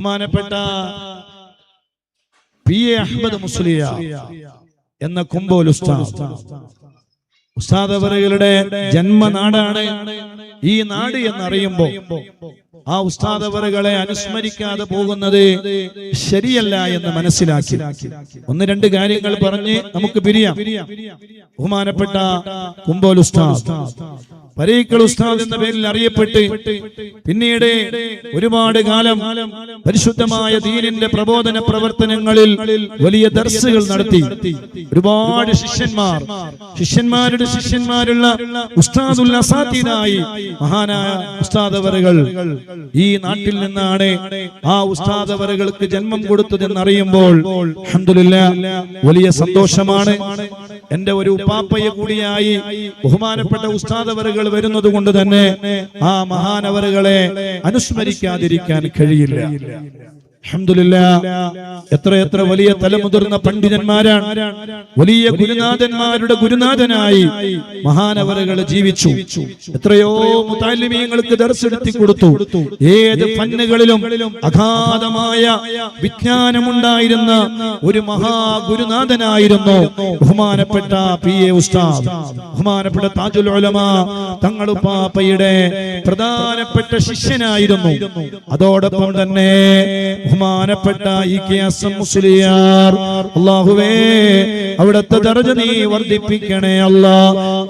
ബഹുമാനപ്പെട്ട P A Ahmed മുസ്ലിയ എന്ന കുംബോൽ ഉസ്താദ്. ഉസ്താദ് ജന്മനാടാണ് ഈ നാട് എന്നറിയുമ്പോ ആ ഉസ്താദ് അനുസ്മരിക്കാതെ പോകുന്നത് ശരിയല്ല എന്ന് മനസ്സിലാക്കി. ഒന്ന് രണ്ട് കാര്യങ്ങൾ പറഞ്ഞ് നമുക്ക് പിരിയാം. ബഹുമാനപ്പെട്ട കുംബോൽ ഉസ്താദ്. പരീക്കൾ ഉസ്താദ് എന്ന പേരിൽ അറിയപ്പെട്ട് പിന്നീട് ഒരുപാട് കാലം പരിശുദ്ധമായ ദീനിന്റെ പ്രബോധന പ്രവർത്തനങ്ങളിൽ വലിയ ദർസുകൾ നടത്തി. ഒരുപാട് ശിഷ്യന്മാർ ശിഷ്യന്മാരുടെ ശിഷ്യന്മാരുള്ള ഉസ്താദുൽ അസാത്തിദായി മഹാനായ ഉസ്താദവറുകൾ ഈ നാട്ടിൽ നിന്നാണ് ആ ഉസ്താദവറുകൾക്ക് ജന്മം കൊടുത്തതെന്ന് അറിയുമ്പോൾ അൽഹംദുലില്ലാ വലിയ സന്തോഷമാണ്. എന്റെ ഒരു ഉപ്പാപ്പയെ കൂടിയായി ബഹുമാനപ്പെട്ട ഉസ്താദവറുകൾ വരുന്നത് കൊണ്ട് തന്നെ ആ മഹാനവറുകളെ അനുസ്മരിക്കാതിരിക്കാൻ കഴിയില്ല. എത്ര എത്ര വലിയ തലമുതിർന്ന പണ്ഡിതന്മാരാണ് വലിയ ഗുരുനാഥന്മാരുടെ ഗുരുനാഥനായി മഹാനവരകൾ ജീവിച്ചു. എത്രയോ മുത്താലിമീങ്ങൾക്ക് ദർശനത്തി കൊടുത്തു. ഏത് ഫന്നുകളിലും അഗാധമായ വിജ്ഞാനമുണ്ടായിരുന്ന ഒരു മഹാഗുരുനാഥനായിരുന്നു ബഹുമാനപ്പെട്ട പി എ ഉസ്താദ്. ബഹുമാനപ്പെട്ട താജുൽ ഉലമ തങ്ങളുപ്പാപ്പയുടെ പ്രധാനപ്പെട്ട ശിഷ്യനായിരുന്നു. അതോടൊപ്പം തന്നെ ബഹുമാനപ്പെട്ട മുസ്ലിയാർ അള്ളാഹുവേ അവിടുത്തെ ദർജ നീ വർദ്ധിപ്പിക്കണേ അല്ല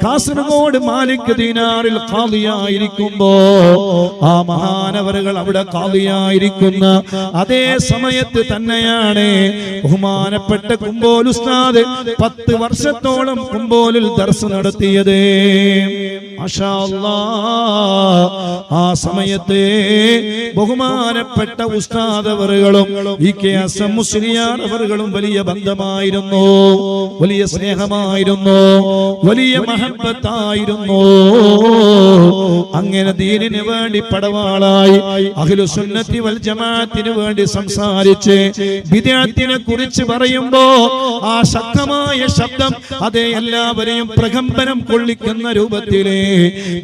കാസർഗോഡ് മാലിക് ദീനാറിൽ ഖാദിയായിരിക്കുമ്പോ ആ മഹാനവറുകൾ അവിടെ ഖാദിയായിരിക്കുന്ന അതേ സമയത്ത് തന്നെയാണ് ബഹുമാനപ്പെട്ട കുമ്പോൽ ഉസ്താദ് പത്ത് വർഷത്തോളം കുമ്പോലിൽ ദർശ നടത്തിയത്. ആ സമയത്തെ ബഹുമാനപ്പെട്ട ഉസ്താദ് അവറുകളും ഈ കെ എസ് എം മുസ്ലിയാർ അവറുകളും വലിയ ബന്ധമായിരുന്നു. വലിയ സ്നേഹമായിരുന്നു. വലിയ മഹബത്തായിരുന്നു. അങ്ങനെ ദീനിന് വേണ്ടി പടവാളായി അഖിലു സുന്നത്തി വൽ ജമാഅത്തിന് വേണ്ടി സംസാരിച്ച് വിദ്യാർത്ഥിനെ കുറിച്ച് പറയുമ്പോ ആ ശക്തമായ ശബ്ദം അതേ എല്ലാവരെയും പ്രകമ്പനം കൊള്ളിക്കുന്ന രൂപത്തിലെ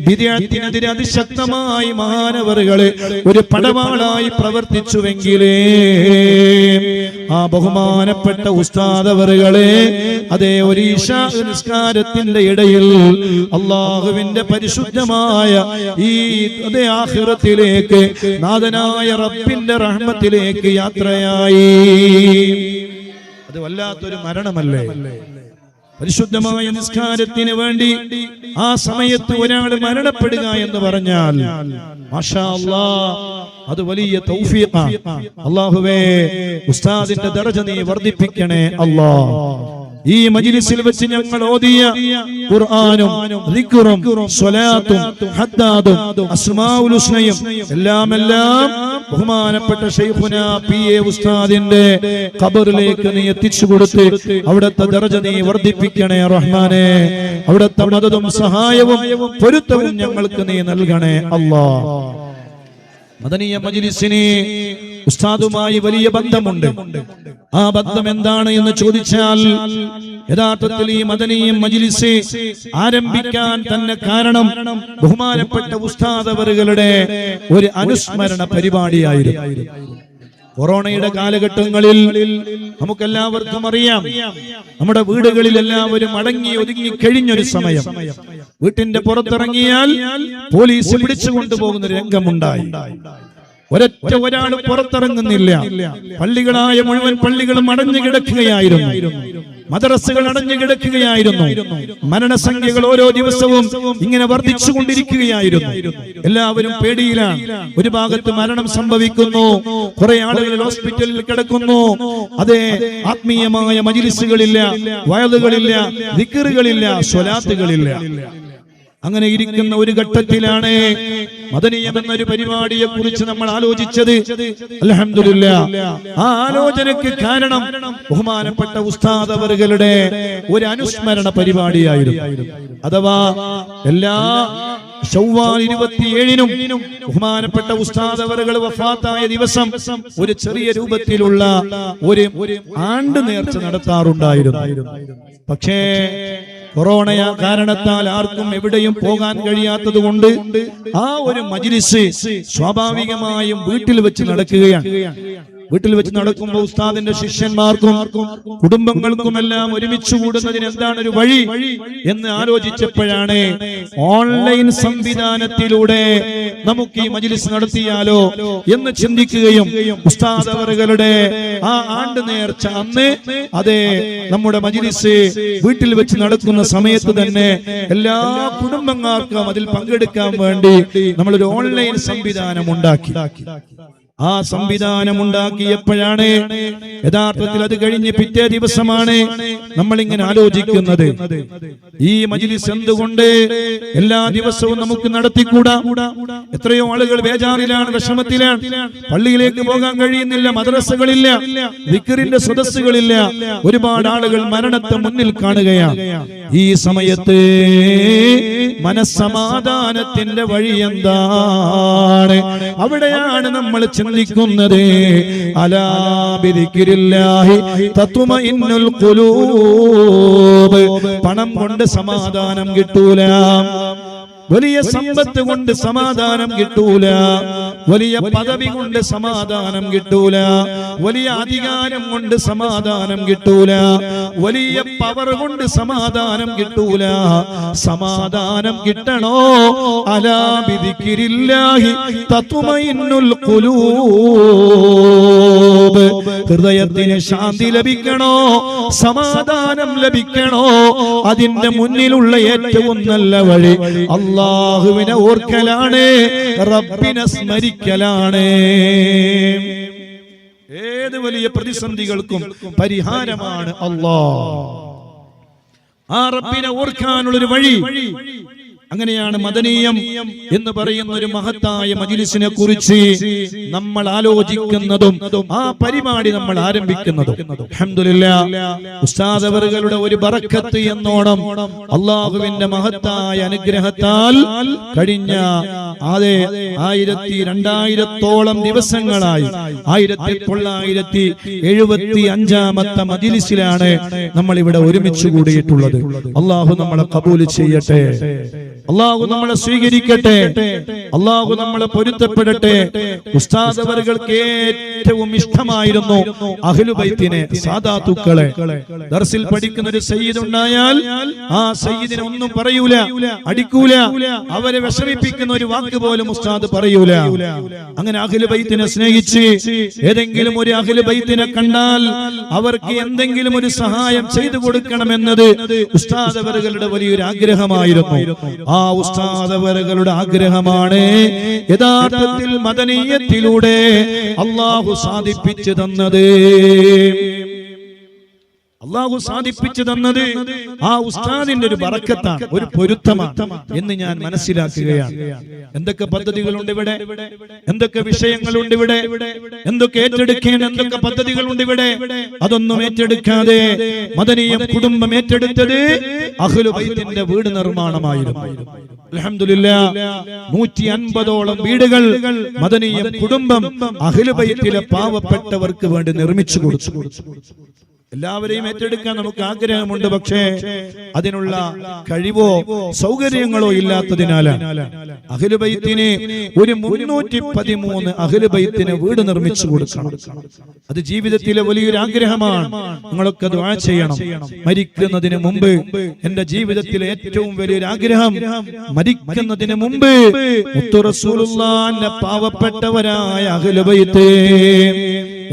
വിദ്യാർത്ഥിനെതിരെ അതിശക്തമായി മാനവറുകളെ ഒരു പടവാളായി പ്രവർത്തിച്ചുവെങ്കിലേ ആ ബഹുമാനപ്പെട്ട ഉസ്താദവറുകളെ അതേ ഒരു ഈശാ നിസ്കാരത്തിന്റെ ഇടയിൽ അള്ളാഹുവിന്റെ പരിശുദ്ധമായ ഈ അതേ ആഹ്റത്തിലേക്ക് നാഥനായ റബ്ബിന്റെ റഹ്മത്തിലേക്ക് യാത്രയായി. അത് വല്ലാത്തൊരു മരണമല്ലേ? പരിശുദ്ധമായ നിസ്കാരത്തിന് വേണ്ടി ആ സമയത്ത് ഒരാൾ മരണപ്പെടുക എന്ന് പറഞ്ഞാൽ അത് വലിയ തൗഫീഖ. അല്ലാഹുവേ ഉസ്താദിന്റെ ദർജ നീ വർദ്ധിപ്പിക്കണേ അല്ലാ. ഈ മജിലിസിൽ വെച്ച് ഞങ്ങൾ ഓതിയ ഖുർആനും ദിക്റും സ്വലാത്തും ഹദ്ദാദും അസ്മാഉൽ ഹുസ്നയും എല്ലാം എല്ലാം ബഹുമാനപ്പെട്ട ഷെയ്ഖുന പി എ ഉസ്താദിന്റെ ഖബറിലേക്ക് നീ എത്തിച്ചു കൊടുത്ത് അവിടുത്തെ ദർജ നീ വർദ്ധിപ്പിക്കണേ റഹ്മാനെ. അവിടുത്തെ മതതും സഹായവും പൊരുത്തവും ഞങ്ങൾക്ക് നീ നൽകണേ അല്ലാ മദനീയ മജ്ലിസിന് ഉസ്താദുമായി വലിയ ബന്ധമുണ്ട്. ആ ബന്ധം എന്താണ് എന്ന് ചോദിച്ചാൽ യഥാർത്ഥത്തിൽ ഈ മദനീയ മജിലിസെ ആരംഭിക്കാൻ തന്നെ കാരണം ബഹുമാനപ്പെട്ട ഉസ്താദവറുകളുടെ ഒരു അനുസ്മരണ പരിപാടിയായിരുന്നു. കൊറോണയുടെ കാലഘട്ടങ്ങളിൽ നമുക്കെല്ലാവർക്കും അറിയാം നമ്മുടെ വീടുകളിൽ എല്ലാവരും അടങ്ങി ഒതുങ്ങി കഴിഞ്ഞൊരു സമയം. വീട്ടിന്റെ പുറത്തിറങ്ങിയാൽ പോലീസ് പിടിച്ചു കൊണ്ടുപോകുന്ന രംഗമുണ്ടായി. ഒരൊറ്റ ഒരാൾ പുറത്തിറങ്ങുന്നില്ല. പള്ളികളായ മുഴുവൻ പള്ളികളും അടഞ്ഞു കിടക്കുകയായിരുന്നു. മദ്രസകൾ അടഞ്ഞു കിടക്കുകയായിരുന്നു. മരണസംഖ്യകൾ ഓരോ ദിവസവും ഇങ്ങനെ വർദ്ധിച്ചു കൊണ്ടിരിക്കുകയായിരുന്നു എല്ലാവരും പേടിയിലാണ്. ഒരു ഭാഗത്ത് മരണം സംഭവിക്കുന്നു. കുറെ ആളുകൾ ഹോസ്പിറ്റലിൽ കിടക്കുന്നു. അതെ ആത്മീയമായ മജിലിസുകളില്ല വയലുകളില്ല ദിക്കറുകളില്ല സ്വലാത്തുകളില്ല. അങ്ങനെ ഇരിക്കുന്ന ഒരു ഘട്ടത്തിലാണ് മദനീയം എന്നൊരു പരിപാടിയെ കുറിച്ച് നമ്മൾ ആലോചിച്ചത്. അലഹമില്ല ആ ആലോചനയ്ക്ക് കാരണം ബഹുമാനപ്പെട്ട ഉസ്താദ് അവറുകളുടെ ഒരു അനുസ്മരണ പരിപാടിയായിരുന്നു. അഥവാ എല്ലാ ചൊവ്വാൽ ഇരുപത്തിയേഴിനും ബഹുമാനപ്പെട്ട ഉസ്താദ് അവറുകൾ വഫാത്തായ ദിവസം ഒരു ചെറിയ രൂപത്തിലുള്ള ഒരു ആണ്ട് നേർച്ച നടത്താറുണ്ടായിരുന്നു. പക്ഷേ കൊറോണ കാരണത്താൽ ആർക്കും എവിടെയും പോകാൻ കഴിയാത്തത് കൊണ്ട് ആ ഒരു മജിലിസ് സ്വാഭാവികമായും വീട്ടിൽ വെച്ച് നടക്കുകയാണ്. വീട്ടിൽ വെച്ച് നടക്കുമ്പോൾ ഉസ്താദിന്റെ ശിഷ്യന്മാർക്കും കുടുംബങ്ങൾക്കും എല്ലാം ഒരുമിച്ച് കൂടുന്നതിന് എന്താണ് ഒരു വഴി എന്ന് ആലോചിച്ചപ്പോഴാണ് ഓൺലൈൻ സംവിധാനത്തിലൂടെ നമുക്ക് ഈ മജിലിസ് നടത്തിയാലോ എന്ന് ചിന്തിക്കുകയും ഉസ്താദ് അവറുകളുടെ ആ ആണ്ട് നേർച്ച അന്ന് അതെ നമ്മുടെ മജിലിസ് വീട്ടിൽ വെച്ച് നടക്കുന്ന സമയത്ത് തന്നെ എല്ലാ കുടുംബങ്ങൾക്കും അതിൽ പങ്കെടുക്കാൻ വേണ്ടി നമ്മളൊരു ഓൺലൈൻ സംവിധാനം ഉണ്ടാക്കി. ആ സംവിധാനം ഉണ്ടാക്കിയപ്പോഴാണ് യഥാർത്ഥത്തിൽ അത് കഴിഞ്ഞ് പിറ്റേ ദിവസമാണ് നമ്മളിങ്ങനെ ആലോചിക്കുന്നത്. ഈ മജിലിസ് എന്തുകൊണ്ട് എല്ലാ ദിവസവും നമുക്ക് നടത്തിക്കൂടാ? എത്രയോ ആളുകൾ ബേജാറിലാണ് വിഷമത്തിലാണ്. പള്ളിയിലേക്ക് പോകാൻ കഴിയുന്നില്ല മദ്രസകളില്ല വിക്കറിന്റെ സദസ്സുകളില്ല. ഒരുപാട് ആളുകൾ മരണത്തെ മുന്നിൽ കാണുകയാണ് ഈ സമയത്ത് മനസ്സമാധാനത്തിന്റെ വഴി എന്താണ്? അവിടെയാണ് നമ്മൾ ചിന്തിക്കുന്നത് പണം കൊണ്ട് സമാധാനം കിട്ടൂല. വലിയ സമ്പത്ത് കൊണ്ട് സമാധാനം കിട്ടൂല. വലിയ പദവി കൊണ്ട് സമാധാനം കിട്ടൂല. വലിയ അധികാരം കൊണ്ട് സമാധാനം കിട്ടൂല. വലിയ പവർ കൊണ്ട് സമാധാനം കിട്ടൂല. സമാധാനം കിട്ടണോ? അലാ ബിദിക്രില്ലാഹി കുലൂബ് ഹൃദയത്തിന് ശാന്തി ലഭിക്കണോ? സമാധാനം ലഭിക്കണോ? അതിന്റെ മുന്നിലുള്ള ഏറ്റവും നല്ല വഴി അള്ളാഹുവിനെ ഓർക്കലാണ് റബ്ബിനെ സ്മരിക്കലാണ്. ഏത് വലിയ പ്രതിസന്ധികൾക്കും പരിഹാരമാണ് അള്ളാഹ്. ആ റബ്ബിനെ ഓർക്കാനുള്ള ഒരു വഴി അങ്ങനെയാണ് മദനീയം എന്ന് പറയുന്ന ഒരു മഹത്തായ മജിലിസിനെ കുറിച്ച് നമ്മൾ ആലോചിക്കുന്നതും ആ പരിപാടി നമ്മൾ ആരംഭിക്കുന്നതും. അൽഹംദുലില്ലാ ഉസ്താദ് അവറുകളുടെ ഒരു ബറക്കത്ത് എന്നോണം അള്ളാഹുവിന്റെ മഹത്തായ അനുഗ്രഹത്താൽ കഴിഞ്ഞ അതെ ആയിരത്തി രണ്ടായിരത്തോളം ദിവസങ്ങളായി ആയിരത്തി തൊള്ളായിരത്തി എഴുപത്തി അഞ്ചാമത്തെ മജിലിസിലാണ് നമ്മൾ ഇവിടെ ഒരുമിച്ച് കൂടിയിട്ടുള്ളത്. അള്ളാഹു നമ്മളെ കബൂൽ ചെയ്യട്ടെ. അള്ളാഹു നമ്മളെ സ്വീകരിക്കട്ടെ. അള്ളാഹു നമ്മളെ പൊരുത്തപ്പെടട്ടെ. ഉസ്താദ് അവർക്ക് ഏറ്റവും ഇഷ്ടമായിരുന്നു അഹ്ലുബൈത്തിനെ സാദാത്തുക്കളെ ദർസിൽ പഠിക്കുന്ന ഒരു സയ്യിദ് ഉണ്ടായാൽ ആ സയ്യിദിനെ ഒന്നും പറയൂല അടിക്കൂല. അവരെ വിഷമിപ്പിക്കുന്ന ഒരു വാക്ക് പോലും ഉസ്താദ് പറയൂല. അങ്ങനെ അഖിലുബൈത്തിനെ സ്നേഹിച്ച് ഏതെങ്കിലും ഒരു അഖിലുബൈത്തിനെ കണ്ടാൽ അവർക്ക് എന്തെങ്കിലും ഒരു സഹായം ചെയ്തു കൊടുക്കണമെന്നത് ഉസ്താദ് അവരുടെ വലിയൊരു ആഗ്രഹമായിരുന്നു. ആ ഉസ്താദ് ഉസ്താദവരകളുടെ ആഗ്രഹമാണ്. യഥാർത്ഥത്തിൽ മദനീയത്തിലൂടെ അള്ളാഹു സാധിപ്പിച്ചു തന്നത്. അള്ളാഹു സാധിപ്പിച്ചു തന്നത് ആ ഉസ്താദിന്റെ ഒരു വറക്കത്താണ് ഒരു പൊരുത്തമാണ് എന്ന് ഞാൻ മനസ്സിലാക്കുകയാണ്. എന്തൊക്കെ പദ്ധതികളുണ്ട് ഇവിടെ? എന്തൊക്കെ വിഷയങ്ങളുണ്ട് ഇവിടെ? എന്തൊക്കെ ഏറ്റെടുക്കേണ്ട എന്തൊക്കെ പദ്ധതികളുണ്ട് ഇവിടെ? അതൊന്നും ഏറ്റെടുക്കാതെ മദനീയ കുടുംബം ഏറ്റെടുത്തത് അഹ്ലുബൈത്തിന്റെ വീട് നിർമ്മാണമായിരുന്നു. നൂറ്റി അൻപതോളം വീടുകൾ മദനീയ കുടുംബം അഖിലുബൈത്തിലെ പാവപ്പെട്ടവർക്ക് വേണ്ടി നിർമ്മിച്ചു കൊടുത്തു. എല്ലാവരെയും ഏറ്റെടുക്കാൻ നമുക്ക് ആഗ്രഹമുണ്ട് പക്ഷേ അതിനുള്ള കഴിവോ സൗകര്യങ്ങളോ ഇല്ലാത്തതിനാലാണ്. അഖിലുബൈത്തിന് ഒരു മുന്നൂറ്റി പതിമൂന്ന് അഖിലുബൈത്തിന് വീട് നിർമ്മിച്ചു കൊടുക്കണം. അത് ജീവിതത്തിലെ വലിയൊരു ആഗ്രഹമാണ്. നിങ്ങളൊക്കെ ദ്വാ ചെയ്യണം. മരിക്കുന്നതിന് മുമ്പ് എന്റെ ജീവിതത്തിലെ ഏറ്റവും വലിയൊരു ആഗ്രഹം മരിക്കുന്നതിന് മുമ്പ് പാവപ്പെട്ടവരായ അഖിലുബൈത്ത്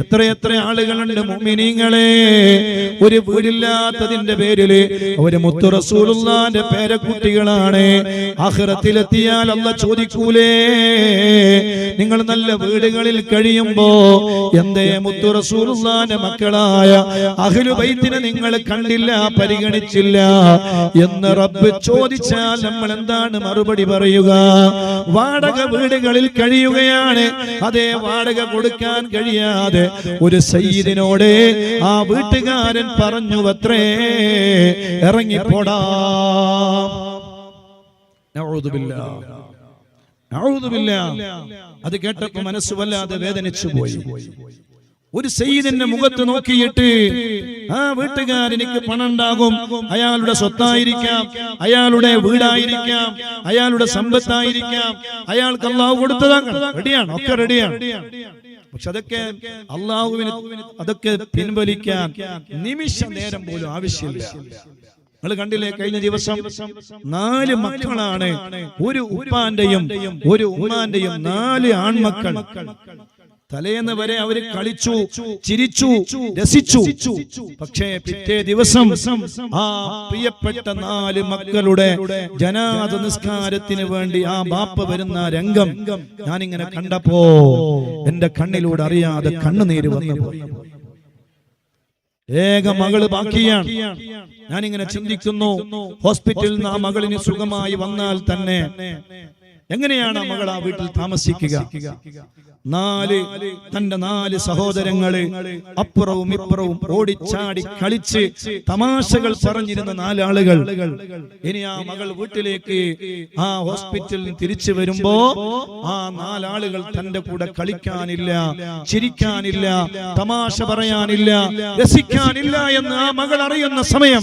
എത്രയെത്ര ആളുകളുണ്ട് മുഅ്മിനീങ്ങളെ? ഒരു വീടില്ലാത്തതിന്റെ പേരിൽ ഒരു മുത്തു റസൂലുള്ളാന്റെ പേരക്കുട്ടികളാണ്. അഹ്റത്തിലെത്തിയാൽ അല്ല ചോദിക്കൂലേ? നിങ്ങൾ നല്ല വീടുകളിൽ കഴിയുമ്പോ എന്തേ മുത്തു റസൂലുള്ളാന്റെ മക്കളായ അഹ്ലു ബൈത്തിനെ നിങ്ങൾ കണ്ടില്ല പരിഗണിച്ചില്ല എന്ന് റബ്ബ് ചോദിച്ചാൽ നമ്മൾ എന്താണ് മറുപടി പറയുക? വാടക വീടുകളിൽ കഴിയുകയാണ്. അതേ വാടക കൊടുക്കാൻ കഴിയാതെ ഒരു സയ്യിദിനോട് ആ വീട്ടുകാരൻ പറഞ്ഞു അത്രേ ഇറങ്ങിപ്പോടാ നഊദുബില്ലാ. നഊദുബില്ലാ. അത് കേട്ടപ്പോ മനസ്സ് വല്ലാതെ വേദനിച്ചു പോയി ഒരു സയ്യിദിന്റെ മുഖത്ത് നോക്കിയിട്ട് ആ വീട്ടുകാരനിക്ക് പണം ഉണ്ടാകും അയാളുടെ സ്വത്തായിരിക്കാം അയാളുടെ വീടായിരിക്കാം അയാളുടെ സമ്പത്തായിരിക്കാം അയാൾക്ക് അള്ളാഹു കൊടുത്തതാണ് റെഡിയാണ് ഒക്കെ റെഡിയാണ് പക്ഷെ അതൊക്കെ അള്ളാഹുവിന് അതൊക്കെ പിൻവലിക്കാൻ നിമിഷ നേരം പോലും ആവശ്യമില്ല. നിങ്ങൾ കണ്ടില്ലേ കഴിഞ്ഞ ദിവസം നാല് മക്കളാണ് ഒരു ഉപ്പാന്റെയും ഒരു ഉമ്മാന്റെയും നാല് ആൺമക്കൾ. തലേന്ന് വരെ അവർ കളിച്ചു ചിരിച്ചു രസിച്ചു. പക്ഷേ പിറ്റേ ദിവസം ആ പ്രിയപ്പെട്ട നാല് മക്കളുടെ ജനാത നിസ്കാരത്തിന് വേണ്ടി ആ ബാപ്പ വരുന്ന രംഗം ഞാനിങ്ങനെ കണ്ടപ്പോ എന്റെ കണ്ണിലൂടെ അറിയാതെ കണ്ണുനീര് വന്നു പോയി ഏക മകൾ ബാക്കിയാണ്. ഞാനിങ്ങനെ ചിന്തിക്കുന്നു ഹോസ്പിറ്റലിൽ നിന്ന് ആ മകളിന് സുഖമായി വന്നാൽ തന്നെ. എങ്ങനെയാണ് ആ മകൾ ആ വീട്ടിൽ താമസിക്കുക? നാല് തന്റെ നാല് സഹോദരങ്ങൾ അപ്പുറവും ഇപ്പുറവും ഓടിച്ചാടി കളിച്ച് തമാശകൾ പറഞ്ഞിരുന്ന നാലാളുകൾ. ഇനി ആ മകൾ വീട്ടിലേക്ക് ആ ഹോസ്പിറ്റലിൽ തിരിച്ചു വരുമ്പോ ആ നാലാളുകൾ തന്റെ കൂടെ കളിക്കാനില്ല ചിരിക്കാനില്ല തമാശ പറയാനില്ല രസിക്കാനില്ല എന്ന് ആ മകൾ അറിയുന്ന സമയം.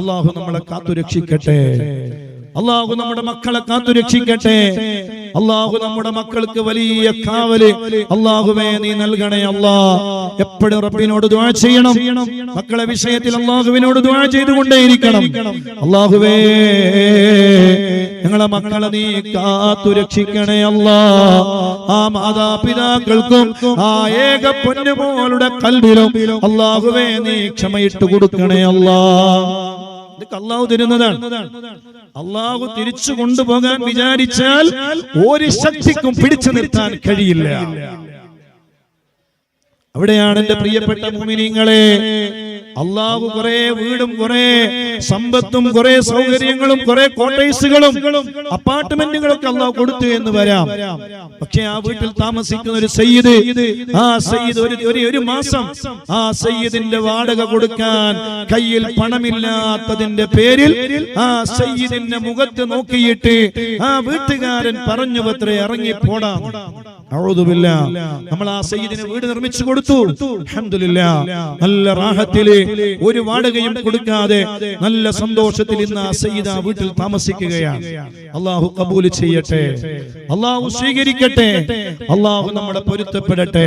അള്ളാഹു നമ്മളെ കാത്തുരക്ഷിക്കട്ടെ. അള്ളാഹു നമ്മുടെ മക്കളെ കാത്തുരക്ഷിക്കട്ടെ. അള്ളാഹു നമ്മുടെ മക്കൾക്ക് വലിയ കാവൽ. അള്ളാഹുവേ നീ നൽകണേ അല്ലാ എപ്പോഴും റബ്ബിനോട് ദ്വാ ചെയ്യണം. മക്കളെ വിഷയത്തിൽ അള്ളാഹുവിനോട് ദ്വാ ചെയ്തുകൊണ്ടേയിരിക്കണം. അള്ളാഹുവേ ഞങ്ങളെ മക്കളെ നീ കാത്തുരക്ഷിക്കണേ അല്ലാ ആ മാതാപിതാക്കൾക്കും ആ ഏക പൊന്നുപോലുടെ കൽവിലും അള്ളാഹുവേ നീ ക്ഷമയിട്ട് കൊടുക്കണേ അല്ലാ അള്ളാഹു തരുന്നതാണ് അള്ളാഹു തിരിച്ചു കൊണ്ടുപോകാൻ വിചാരിച്ചാൽ ഒരു ശക്തിക്കും പിടിച്ചു നിർത്താൻ കഴിയില്ല. അവിടെയാണ് എന്റെ പ്രിയപ്പെട്ട മുമിനിങ്ങളെ അള്ളാഹു കുറെ വീടും കുറെ സമ്പത്തും കുറെ സൗകര്യങ്ങളും കുറെ കോട്ടേഴ്സുകളും അപ്പാർട്ട്മെന്റുകളൊക്കെ അള്ളാഹു കൊടുത്തു എന്ന് വരാം. പക്ഷെ ആ വീട്ടിൽ താമസിക്കുന്ന ഒരു സയ്യിദ് ആ സയ്യിദ് ഒരു ഒരു മാസം ആ സയ്യിദിന്റെ വാടക കൊടുക്കാൻ കയ്യിൽ പണമില്ലാത്തതിന്റെ പേരിൽ ആ സയ്യിദിന്റെ മുഖത്ത് നോക്കിയിട്ട് ആ വീട്ടുകാരൻ പറഞ്ഞു പത്രേ ഇറങ്ങി പോടാം ഔദുബില്ല നമ്മൾ ആ സയ്യിദിന് വീട് നിർമ്മിച്ചു കൊടുത്തു. അൽഹംദുലില്ലാ. നല്ല റാഹത്തിൽ ഒരു വാടകയും കൊടുക്കാതെ നല്ല സന്തോഷത്തിൽ ഇന്ന് ആ സയ്യിദ് ആ വീട്ടിൽ താമസിക്കുകയാണ്. അള്ളാഹു കബൂൽ ചെയ്യട്ടെ. അള്ളാഹു സ്വീകരിക്കട്ടെ. അള്ളാഹു നമ്മളെ പൊരുത്തപ്പെടട്ടെ.